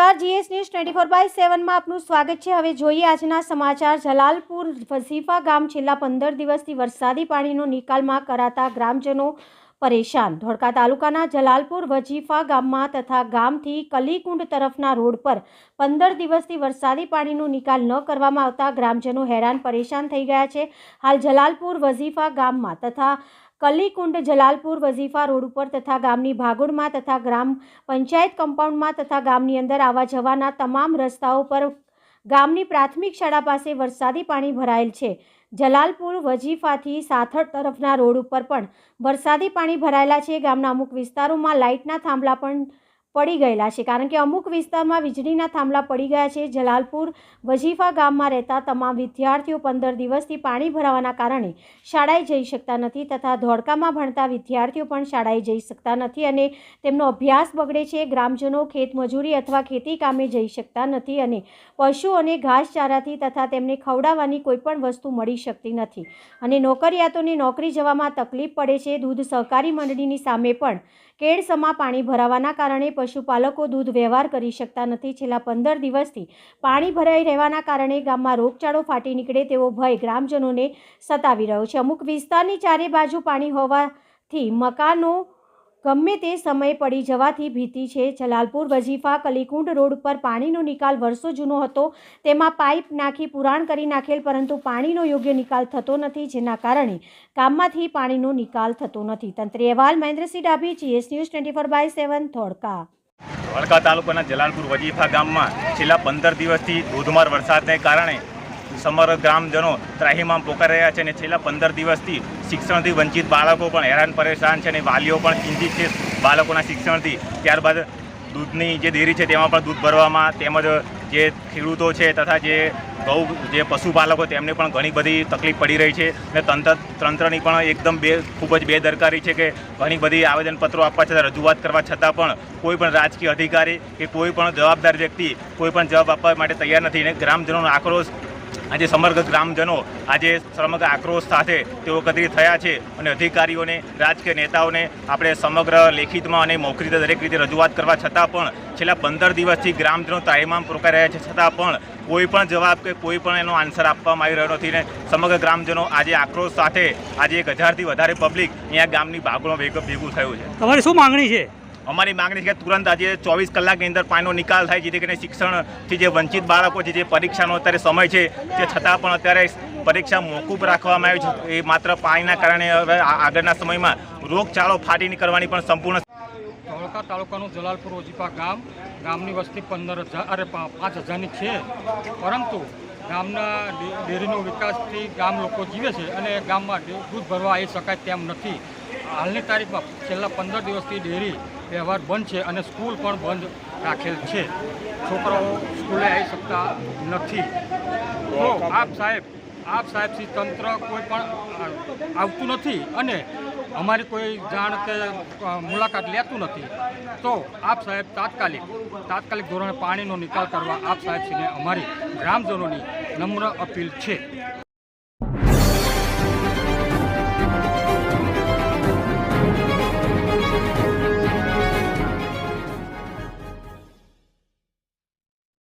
નમસ્કાર. GS news twenty four by સેવનમાં આપનું સ્વાગત છે. હવે જોઈએ આજના સમાચાર. જલાલપુર વઝીફા ગામ છેલ્લા પંદર દિવસથી વરસાદી પાણીનો નિકાલમાં કરાતા ગ્રામજનો પરેશાન. ધોળકા તાલુકાના જલાલપુર વજીફા ગામમાં તથા ગામથી કલીકુંડ તરફના રોડ પર પંદર દિવસથી વરસાદી પાણીનો નિકાલ ન કરવામાં આવતા ગ્રામજનો હેરાન પરેશાન થઈ ગયા છે. હાલ જલાલપુર વઝીફા ગામમાં તથા કલીકુંડ જલાલપુર વઝીફા રોડ ઉપર તથા ગામની ભાગોળમાં તથા ગ્રામ પંચાયત કમ્પાઉન્ડમાં તથા ગામની અંદર આવવા જવાના તમામ રસ્તાઓ પર ગામની પ્રાથમિક શાળા પાસે વરસાદી પાણી ભરાયેલ છે. જલાલપુર વજીફાથી સાથળ તરફના રોડ ઉપર પણ વરસાદી પાણી ભરાયેલા છે. ગામના અમુક વિસ્તારોમાં લાઇટના થાંભલા પણ પડી ગયેલા છે. કારણ કે અમુક વિસ્તારમાં વીજળીના થાંભલા પડી ગયા છે. જલાલપુર વજીફા ગામમાં રહેતા તમામ વિદ્યાર્થીઓ પંદર દિવસથી પાણી ભરાવાના કારણે શાળાએ જઈ શકતા નથી તથા ધોળકામાં ભણતા વિદ્યાર્થીઓ પણ શાળાએ જઈ શકતા નથી અને તેમનો અભ્યાસ બગડે છે. ગ્રામજનો ખેતમજૂરી અથવા ખેતી કામે જઈ શકતા નથી અને પશુઓને ઘાસચારાથી તથા તેમને ખવડાવવાની કોઈપણ વસ્તુ મળી શકતી નથી. અને નોકરિયાતોને નોકરી જવામાં તકલીફ પડે છે. દૂધ સહકારી મંડળીની સામે પણ કેળસમાં પાણી ભરાવાના કારણે પશુપાલકો દૂધ વ્યવહાર કરી શકતા નથી. છેલ્લા પંદર દિવસથી પાણી ભરાઈ રહેવાના કારણે ગામમાં રોગચાળો ફાટી નીકળે તેવો ભય ગ્રામજનોને સતાવી રહ્યો છે. અમુક વિસ્તારની ચારે બાજુ પાણી હોવાથી મકાનો ગમે તે સમયે પડી જવાથી ભીતી છે. જલાલપુર વજીફા કલીકુંડ રોડ પર પાણીનો નિકાલ વર્ષો જૂનો હતો. તેમાં પાઇપ નાખી પુરાણ કરી નાખેલ, પરંતુ પાણીનો યોગ્ય નિકાલ થતો નથી, જેના કારણે ગામમાંથી પાણીનો નિકાલ થતો નથી. તંત્રી અહેવાલ, Mahendrasinh Dabhi, GS news twenty four by seven, Dholka. Dholka તાલુકાના જલાલપુર વજીફા ગામમાં છેલ્લા પંદર દિવસથી ધોધમાર વરસાદને કારણે સમગ્ર ગ્રામજનો ત્રાહીમામ પોકાર રહ્યા છે અને છેલ્લા પંદર દિવસથી શિક્ષણથી વંચિત બાળકો પણ હેરાન પરેશાન છે અને વાલીઓ પણ ચિંતિત છે બાળકોના શિક્ષણથી. ત્યારબાદ દૂધની જે ડેરી છે તેમાં પણ દૂધ ભરવામાં તેમજ જે ખેડૂતો છે તથા જે ગૌ જે પશુપાલકો તેમને પણ ઘણી બધી તકલીફ પડી રહી છે અને તંત્ર, તંત્રની પણ એકદમ બે, ખૂબ જ બેદરકારી છે કે ઘણી બધી આવેદનપત્રો આપવા છતાં, રજૂઆત કરવા છતાં પણ કોઈ પણ રાજકીય અધિકારી કે કોઈ પણ જવાબદાર વ્યક્તિ કોઈ પણ જવાબ આપવા માટે તૈયાર નથી અને ગ્રામજનોનો આક્રોશ આજે સમગ્ર ગ્રામજનો આજે સમગ્ર આક્રોશ સાથે તેઓ એકત્રિત થયા છે અને અધિકારીઓને, રાજકીય નેતાઓને આપણે સમગ્ર લેખિતમાં અને મૌખિક દરેક રીતે રજૂઆત કરવા છતાં પણ છેલ્લા પંદર દિવસથી ગ્રામજનો તાહીમામ પ્રોકાઈ રહ્યા છે. છતાં પણ કોઈ પણ જવાબ કે કોઈ પણ એનો આન્સર આપવામાં આવી રહ્યો નથી ને સમગ્ર ગ્રામજનો આજે આક્રોશ સાથે આજે એક હજારથી વધારે પબ્લિક અહીંયા ગામની ભેગું ભેગું થયું છે. તમારી શું માંગણી છે? અમારી માંગણી છે કે તુરંત આજે ચોવીસ કલાકની અંદર પાણીનો નિકાલ થાય, જેથી કરીને શિક્ષણથી જે વંચિત બાળકો છે, જે પરીક્ષાનો અત્યારે સમય છે, તે છતાં પણ અત્યારે પરીક્ષા મોકૂફ રાખવામાં આવી છે. એ માત્ર પાણીના કારણે હવે આગળના સમયમાં રોગચાળો ફાટી નીકળવાની પણ સંપૂર્ણ ધોળકા તાલુકાનું જલાલપુર ઓજીપા ગામ, ગામની વસ્તી પંદર હજાર, અરે પાંચ હજારની છે. પરંતુ ગામના ડેરીનો વિકાસથી ગામ લોકો જીવે છે અને ગામમાં દૂધ ભરવા આવી શકાય તેમ નથી. હાલની તારીખમાં છેલ્લા પંદર દિવસથી ડેરી વ્યવહાર બંધ છે અને સ્કૂલ પણ બંધ રાખેલ છે. છોકરાઓ સ્કૂલે આવી શકતા નથી. તો આપ સાહેબ આપ સાહેબ શ્રી તંત્ર કોઈ પણ આવતું નથી અને અમારી કોઈ જાણ કે મુલાકાત લેતું નથી. તો આપ સાહેબ તાત્કાલિક તાત્કાલિક ધોરણે પાણીનો નિકાલ કરવા આપ સાહેબશ્રીને અમારી ગ્રામજનોની નમ્ર અપીલ છે.